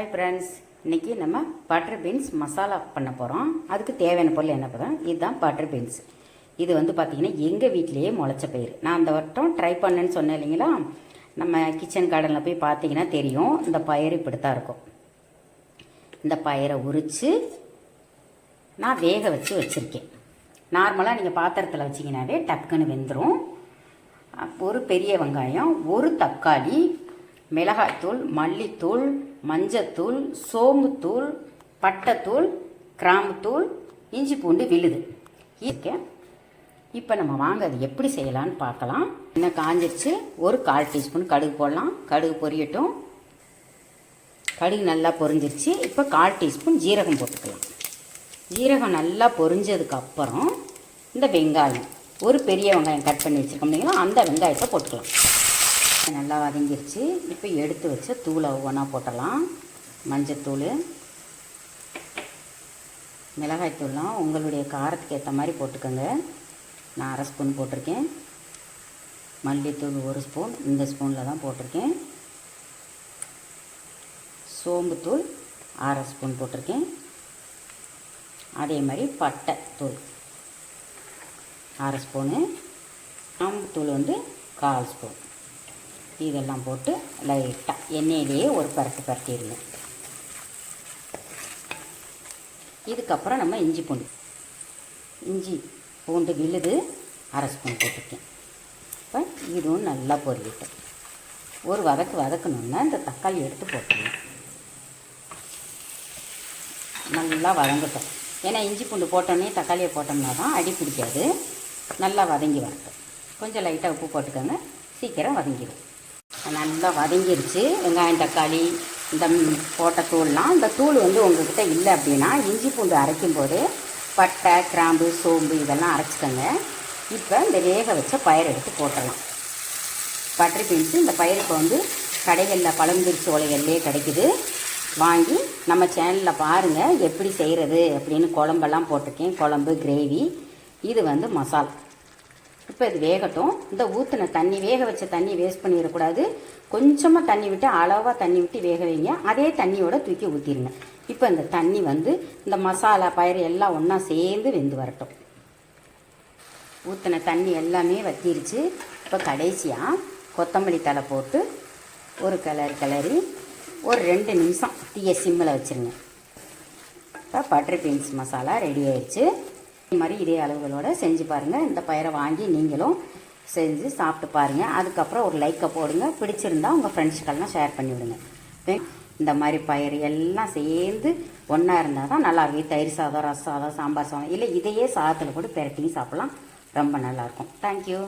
Hi friends இன்றைக்கி நம்ம butter beans masala பண்ண போகிறோம் அதுக்கு தேவையான பொருள் என்ன போதும் இதுதான் பட்டர் பீன்ஸ் இது வந்து பார்த்திங்கன்னா எங்கள் வீட்டிலேயே முளைச்ச பயிர் நான் அந்த வட்டம் ட்ரை பண்ணேன்னு சொன்னேன் இல்லைங்களா? நம்ம கிச்சன் கார்டனில் போய் பார்த்தீங்கன்னா தெரியும். இந்த பயிர் இப்படி தான் இருக்கும். இந்த பயிரை உரித்து நான் வேக வச்சு வச்சுருக்கேன். நார்மலாக நீங்கள் பாத்திரத்தில் வச்சிங்கனாவே டக்குன்னு வெந்துடும் ஒரு பெரிய வெங்காயம் ஒரு தக்காளி மிளகாய்த்தூள் மல்லித்தூள் மஞ்சத்தூள் சோம்புத்தூள் பட்டைத்தூள் கிராம்புத்தூள் இஞ்சி பூண்டு விழுது. இருக்கேன் இப்போ நம்ம வாங்க அது எப்படி செய்யலான்னு பார்க்கலாம். இன்னும் காஞ்சிருச்சு. ஒரு கால் டீஸ்பூன் கடுகு போடலாம். கடுகு பொரியட்டும். கடுகு நல்லா பொரிஞ்சிருச்சு. இப்போ கால் டீஸ்பூன் ஜீரகம் போட்டுக்கலாம். ஜீரகம் நல்லா பொரிஞ்சதுக்கப்புறம் இந்த வெங்காயம். ஒரு பெரிய வெங்காயம் கட் பண்ணி வச்சுருக்கோம் இல்லைங்களா? அந்த வெங்காயத்தை போட்டுக்கலாம். நல்லா வதங்கிருச்சு. இப்போ எடுத்து வச்ச தூளை ஒவ்வொன்றா போட்டலாம். மஞ்சத்தூள் மிளகாய் தூள்லாம் உங்களுடைய காரத்துக்கு ஏற்ற மாதிரி போட்டுக்கோங்க. நான் அரை ஸ்பூன் போட்டிருக்கேன். மல்லித்தூள் ஒரு ஸ்பூன் இந்த ஸ்பூனில் தான் போட்டிருக்கேன். சோம்புத்தூள் அரை ஸ்பூன் போட்டிருக்கேன். அதே மாதிரி பட்டை தூள் அரை ஸ்பூனு. தூள் வந்து கால் ஸ்பூன். இதெல்லாம் போட்டு லைட்டாக எண்ணெயிலேயே ஒரு பரட்டு பரட்டிடுங்க இதுக்கப்புறம் நம்ம இஞ்சி பூண்டு. இஞ்சி பூண்டு விழுது அரை ஸ்பூன் போட்டுருக்கேன். இப்போ இதுவும் நல்லா பொரியட்டும். ஒரு வதக்கு வதக்கணுன்னா இந்த தக்காளி எடுத்து போட்டுருங்க நல்லா வதங்கட்டும். ஏன்னா இஞ்சி பூண்டு போட்டோன்னே தக்காளியை போட்டோம்னா தான் அடி பிடிக்காது. நல்லா வதங்கி வரட்டும். கொஞ்சம் லைட்டாக உப்பு போட்டுக்கோங்க. சீக்கிரம் வதங்கிடும். நல்லா வதங்கிருச்சு. வெங்காயம் தக்காளி இந்த போட்ட தூள்லாம். இந்த தூள் வந்து உங்கள்கிட்ட இல்லை அப்படின்னா இஞ்சி பூண்டு அரைக்கும் போது பட்டை கிராம்பு சோம்பு இதெல்லாம் அரைச்சிக்கோங்க. இப்போ இந்த வேக வச்ச பயிர் எடுத்து போட்டலாம் பட்டரி பீன்ஸு இந்த பயிருக்கு வந்து கடைகளில் பழம்புரிச்சி ஓலைகள்லேயே கிடைக்குது. வாங்கி நம்ம சேனலில் பாருங்கள் எப்படி செய்கிறது அப்படின்னு குழம்பெல்லாம் போட்டிருக்கேன். குழம்பு கிரேவி இது வந்து மசாலா. இப்போ இது வேகட்டும். இந்த ஊற்றின தண்ணி வேக வச்ச தண்ணி வேஸ்ட் பண்ணிடக்கூடாது. கொஞ்சமாக தண்ணி விட்டு அளவாக தண்ணி விட்டு வேக வைங்க. அதே தண்ணியோட தூக்கி ஊற்றிடுங்க இப்போ இந்த தண்ணி வந்து இந்த மசாலா பயிர் எல்லாம் ஒன்றா சேர்ந்து வெந்து வரட்டும். ஊற்றின தண்ணி எல்லாமே வத்திருச்சு. இப்போ கடைசியாக கொத்தமல்லி தலை போட்டு ஒரு கிளறி கிளறி ஒரு ரெண்டு நிமிஷம் தீய சிம்மில் வச்சுருங்க. இப்போ பட்டர் பீன்ஸ் மசாலா ரெடி ஆயிடுச்சு. இது மாதிரி இதே அளவுகளோடு செஞ்சு பாருங்கள் இந்த பயிரை வாங்கி நீங்களும் செஞ்சு சாப்பிட்டு பாருங்கள் அதுக்கப்புறம் ஒரு லைக்கை போடுங்க. பிடிச்சிருந்தா உங்கள் ஃப்ரெண்ட்ஸுக்கெல்லாம் ஷேர் பண்ணி விடுங்க இந்த மாதிரி பயிர் எல்லாம் சேர்ந்து ஒன்றா இருந்தால் தான் நல்லாயிருக்கும். தயிர் சாதம் ரசம் சாதம் சாம்பார் சாதம். இல்லை இதையே சாதத்தில் கூட பெரட்டியும் சாப்பிட்லாம். ரொம்ப நல்லாயிருக்கும் தேங்க்யூ